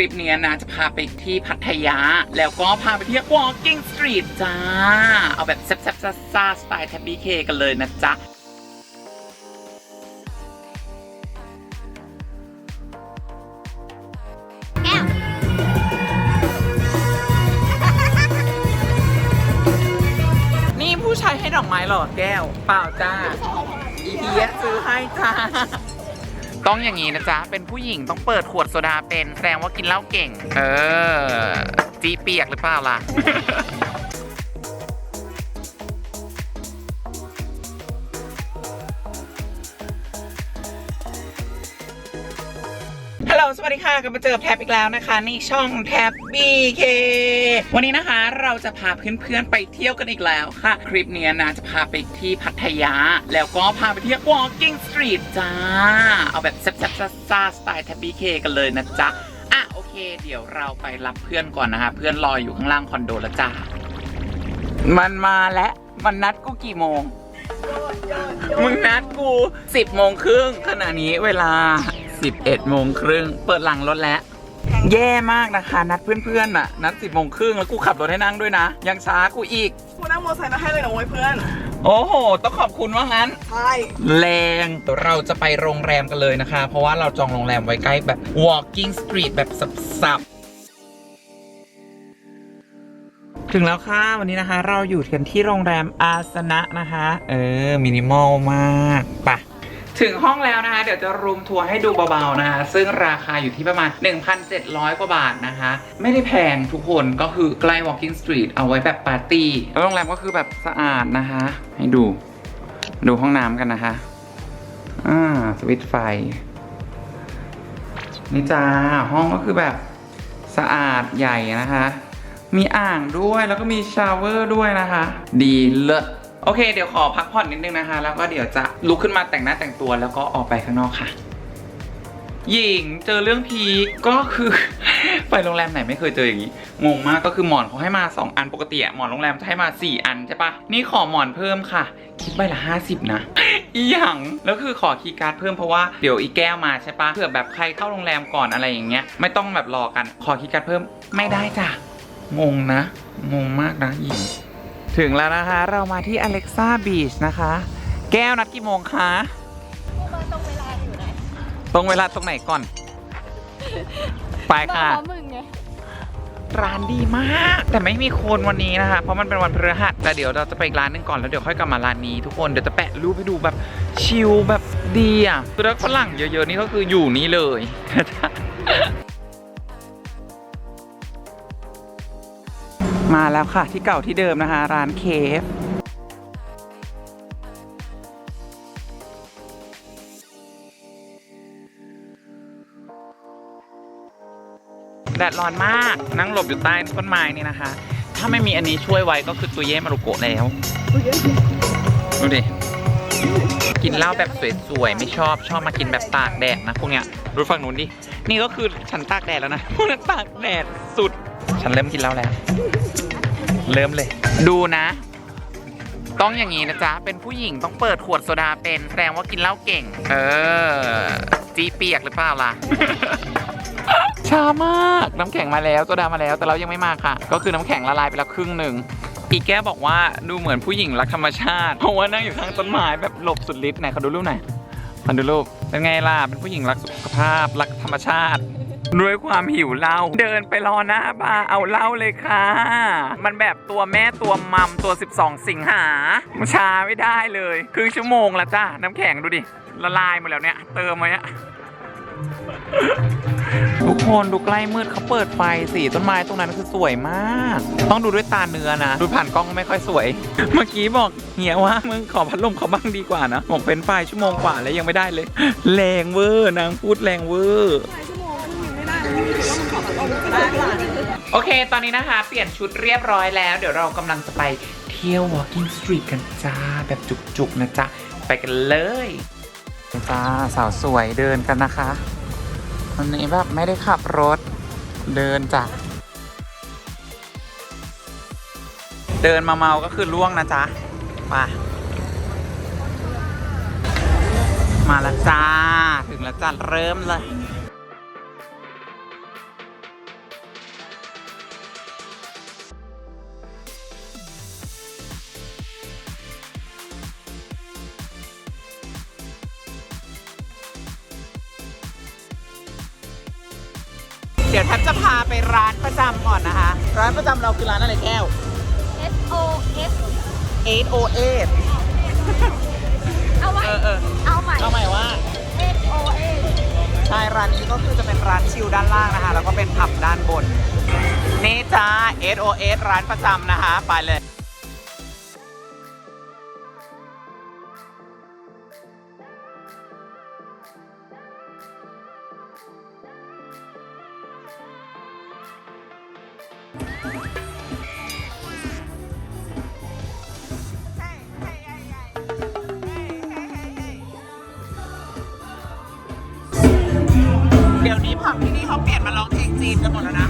ลิปนี้นะจะพาไปที่พัทยา แล้วก็พาไปเที่ยว Walking Street จ้า เอาแบบแซ่บๆซ่าๆสไตล์แทบบี้เคกันเลยนะจ๊ะแก้วนี่ผู้ชายให้ดอกไม้หรอแก้ว เปล่าจ้าอีเดียซื้อให้จ้า ต้องอย่างนี้นะจ๊ะ เป็นผู้หญิงต้องเปิดขวดโซดาเป็น แสดงว่ากินเหล้าเก่ง เออ จีเปียกหรือเปล่าล่ะ ลสวัสดีค่ะกลับมาเจอกับแท็บอีกแล้วนะคะนี่ช่องแท็บ BK วันนี้นะคะเราจะพาเพื่อนๆไปเที่ยวกันอีกแล้วค่ะ คลิปนี้นะจะพาไปที่พัทยา แล้วก็พาไปเที่ยว Walking Street จ้า เอาแบบแซ่บๆซ่าสไตล์แท็บ BK กันเลยนะจ๊ะอะโอเค เดี๋ยวเราไปรับเพื่อนก่อนนะคะ เพื่อนรออยู่ข้างล่างคอนโดแล้วจ้ามันมาแล้วมันนัดกูกี่โมงมึงนัดกู 10โมงครึ่งขณะนี้เวลา 11โมงครึ่งเปิดหลังรถแล้ว แย่มากนะคะ นัดเพื่อนๆน่ะ นัด10โมงครึ่งแล้วกูขับรถให้นั่งด้วยนะ ยังช้ากูอีก กูนั่งมอเตอร์ไซค์มาให้เลยนะเว้ยเพื่อน โอ้โห ต้องขอบคุณว่างั้น ใช่แรงเราจะไปโรงแรมกันเลยนะคะ เพราะว่าเราจองโรงแรมไว้ใกล้แบบ walking street แบบสับๆถึงแล้วค่ะ วันนี้นะคะ เราอยู่กันที่โรงแรมอาสนะนะคะ เออ มินิมอลมากไปะ ถึงห้องแล้วนะคะ เดี๋ยวจะรูมทัวร์ให้ดูเบาๆนะคะซึ่งราคาอยู่ที่ประมาณ 1,700 กว่าบาทนะคะ ไม่ได้แพงทุกคนก็คือใกล้ walking street เอาไว้แบบปาร์ตี้แล้วโรงแรมก็คือแบบสะอาดนะคะ ให้ดู ดูห้องน้ำกันนะคะอ่าสวิตช์ไฟ นี่จ้าห้องก็คือแบบสะอาดใหญ่นะคะ มีอ่างด้วยแล้วก็มีชาวเวอร์ด้วยนะคะ ดีเลิศ โอเค เดี๋ยวขอพักผ่อนนิดนึงนะคะ แล้วก็เดี๋ยวจะลุกขึ้นมาแต่งหน้าแต่งตัวแล้วก็ออกไปข้างนอกค่ะ หญิงเจอเรื่องพีคก็คือ ไปโรงแรมไหนไม่เคยเจออย่างนี้งงมากก็คือหมอนเขาให้มา 2 อันปกติอะหมอนโรงแรมจะให้มา 4 อันใช่ปะนี่ขอหมอนเพิ่มค่ะ คิดใบละ50 นะอีหยังแล้วคือขอคีย์การ์ดเพิ่มเพราะว่าเดี๋ยวอีแก้วมาใช่ปะเผื่อแบบใครเข้าโรงแรมก่อนอะไรอย่างเงี้ย ไม่ต้องแบบรอกัน ขอคีย์การ์ดเพิ่มไม่ได้จ้ะงงนะงงมากนะหญิง ถึงแล้วนะคะ เรามาที่อเล็กซ่าบีชนะคะ แก้วนัดกี่โมงคะกูมาตรงเวลาอยู่นะตรงเวลาตรงไหนก่อน ไปมาค่ะพร้อมมึงไงร้านดีมาก แต่ไม่มีคนวันนี้นะคะ เพราะมันเป็นวันพฤหัสแต่เดี๋ยวเราจะไปอีกร้านหนึงก่อนแล้วเดี๋ยวค่อยกลับมาร้านนี้ทุกคนเดี๋ยวจะแปะรูปให้ดูแบบชิลแบบดีอะคือถ้าฝรั่งเยอะๆนี่ก็คืออยู่นี่เลย มาแล้วค่ะที่เก่าที่เดิมนะคะ ร้านเคฟแดดร้อนมากนั่งหลบอยู่ใต้ต้นไม้นี่นะคะ ถ้าไม่มีอันนี้ช่วยไว้ก็คือตัวเย่มารุโกะแล้วดูดิกินเหล้าแบบสวยๆไม่ชอบชอบมากินแบบตากแดดนะพวกเนี้ยดูฝั่งนู้นดินี่ก็คือฉันตากแดดแล้วนะพวกนั้นตากแดดสุด ฉันเริ่มกินเหล้าแล้ว เริ่มเลย ดูนะ ต้องอย่างนี้นะจ๊ะ เป็นผู้หญิงต้องเปิดขวดโซดาเป็นแสดงว่ากินเหล้าเก่ง เออ จีเปียกหรือเปล่าล่ะ ช้ามาก น้ำแข็งมาแล้วโซดามาแล้ว แต่เรายังไม่มาค่ะ ก็คือน้ำแข็งละลายไปแล้วครึ่งหนึ่งอีแก้วบอกว่าดูเหมือนผู้หญิงรักธรรมชาติ เพราะว่านั่งอยู่ข้างต้นไม้แบบหลบสุดฤทธิ์ไหนเขาดูรูปหน่อยขอดูรูปเป็นไงล่ะ เป็นผู้หญิงรักสุขภาพรักธรรมชาติ ด้วยความหิวเหล้าเดินไปรอหน้าบาร์เอาเหล้าเลยค่ะ มันแบบตัวแม่ตัวมัมตัว 12 สิงหาชาไม่ได้เลยครึ่งชั่วโมงแล้วจ้าน้ำแข็งดูดิ ละลายหมดแล้วเนี่ย เติมมาเนี่ยทุกคนดูใกล้มืดเขาเปิดไฟสีต้นไม้ตรงนั้นคือสวยมาก ต้องดูด้วยตาเนื้อนะ ดูผ่านกล้องไม่ค่อยสวย เมื่อกี้บอกเหียว่ามึงขอพัดลมเขาบ้างดีกว่านะบอกเป็นไฟชั่วโมงกว่าแล้วยังไม่ได้เลย แรงเวอร์นางพูดแรงเวอร์ โอเค ตอนนี้นะคะ เปลี่ยนชุดเรียบร้อยแล้ว เดี๋ยวเรากำลังจะไปเที่ยว walking street กันจ้า แบบจุกๆ นะจ๊ะ ไปกันเลยจ้าสาวสวยเดินกันนะคะ วันนี้แบบไม่ได้ขับรถเดินจ้ะเดินมาเมาก็คือล่วงนะจ๊ะมามาแล้วจ้า ถึงแล้วจ้าเริ่มเลย ดี๋ยวแทบจะพาไปร้านประจำก่อนนะคะ ร้านประจำเราคือร้านอะไรแก้ว S O S 808 เอาใหม่ เออเออ เอาใหม่ เอาใหม่ว่า S O S ใช่ร้านนี้ก็คือจะเป็นร้านชิลด้านล่างนะคะ แล้วก็เป็นผับด้านบน นี่จ้า SOS ร้านประจำนะคะ ไปเลย ผับที่นี่เขาเปลี่ยนมาร้องเพลงจีนกันหมดแล้วนะ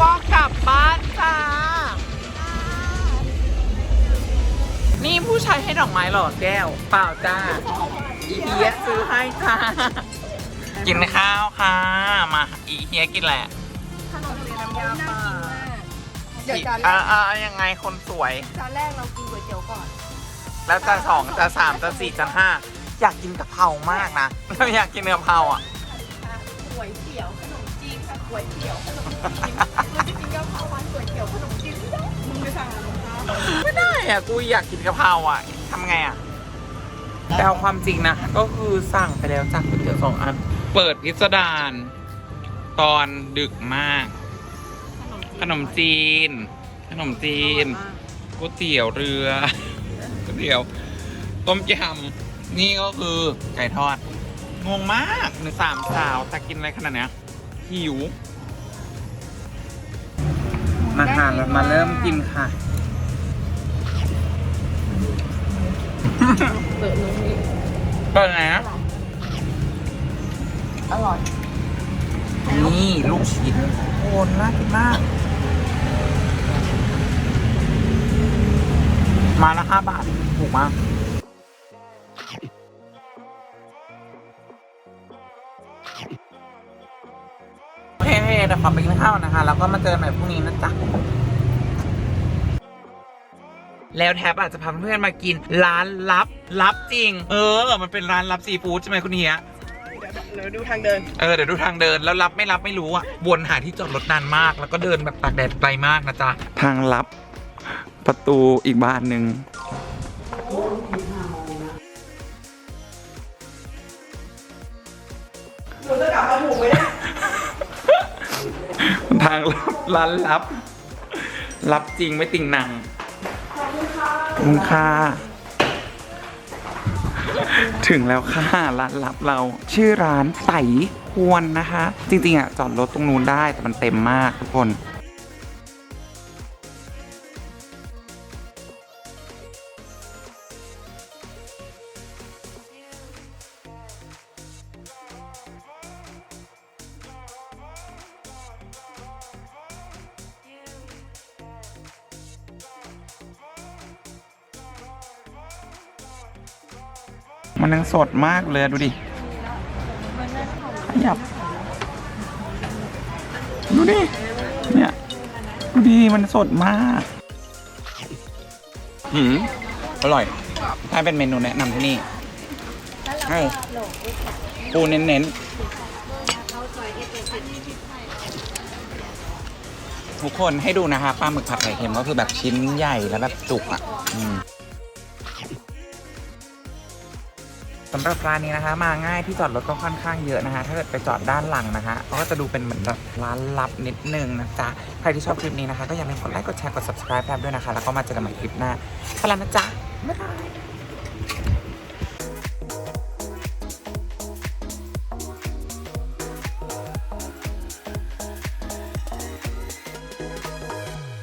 ก็กลับบ้านจ้า นี่ผู้ชายให้ดอกไม้เหรอแก้ว เปล่าจ้า อีเฮียซื้อให้จ้า กินข้าวค่ะ มาอีเฮียกินแหละขนมจีนน้ำยาป่าเดี๋ยวจานแรอ่ากอ่ายังไงคนสวย จานแรกเรากินก๋วยเตี๋ยวก่อน แล้วจานสองจานสามจานสี่จานห้าอยากกินกะเพรามากนะ เราอยากกินกะเพราอะก๋วยเตี๋ยวขนมจีนค่ะก๋วยเตี๋ยวขนมจีนเราจะกินกะเพราวันก๋วยเตี๋ยวขนมจีนไม่ได้มึงไปสั่งอะไรของเขาไม่ได้อะกูอยากกินกะเพราอะทำไงอะแต่เอาความจริงนะ ก็คือสั่งไปแล้วจากก๋วยเตี๋ยวสองอัน เปิดพิสดารตอนดึกมาก ขนมจีน ขนมจีนก๋วยเตี๋ยวเรือก๋วยเตี๋ยวต้มยำนี่ก็คือไก่ทอดงงมากหนึ่งสามสาวแต่กินอะไรขนาดเนี้ยหิว มาค่ะเรามาเริ่มกินค่ะเปิดไงนะอร่อยนี่ลูกชิ้นโอนน่ากินมาก มาละห้าบาท ถูกมาก ขอไปกินข้าวนะคะ แล้วก็มาเจอกันใหม่พรุ่งนี้นะจ๊ะแล้วแท็บอาจจะพาเพื่อนๆมากินร้านลับลับจริง เออ มันเป็นร้านลับซีฟู้ดใช่ไหมคุณเฮียเดี๋ยวดูทางเดิน เออ เดี๋ยวดูทางเดิน แล้วรับไม่รับไม่รู้อะ วนหาที่จอดรถนานมาก แล้วก็เดินแบบตากแดดไกลมากนะจ๊ะ ทางลับ ประตูอีกบานหนึ่ง ทางลับร้านลับ รับจริงไม่ติ่งหนังขอบคุณค่ะ ถึงแล้วค่ะร้านลับเรา ชื่อร้านไต่ควรนะคะ จริงๆอะจอดรถตรงนู้นได้แต่มันเต็มมากทุกคน มันยังสดมากเลยดูดิ ขยับ ดูดิ เนี่ย ดูดิ มันสดมากหืมอร่อย ถ้าเป็นเมนูแนะนำที่นี่ใช่ปูเน้นๆ ทุกคนให้ดูนะคะปลาหมึกผัดไข่เค็มก็คือแบบชิ้นใหญ่แล้วแบบจุกอะ สำหรับร้านนี้นะคะ มาง่ายที่จอดรถก็ค่อนข้างเยอะนะคะ ถ้าเกิดไปจอดด้านหลังนะคะก็จะดูเป็นเหมือนแบบร้านลับนิดนึงนะจ๊ะใครที่ชอบคลิปนี้นะคะ ก็อย่าลืมกดไลค์กดแชร์กด subscribe แป๊บด้วยนะคะ แล้วก็มาเจอกันใหม่คลิปหน้าไปแล้วนะจ๊ะบ๊ายบาย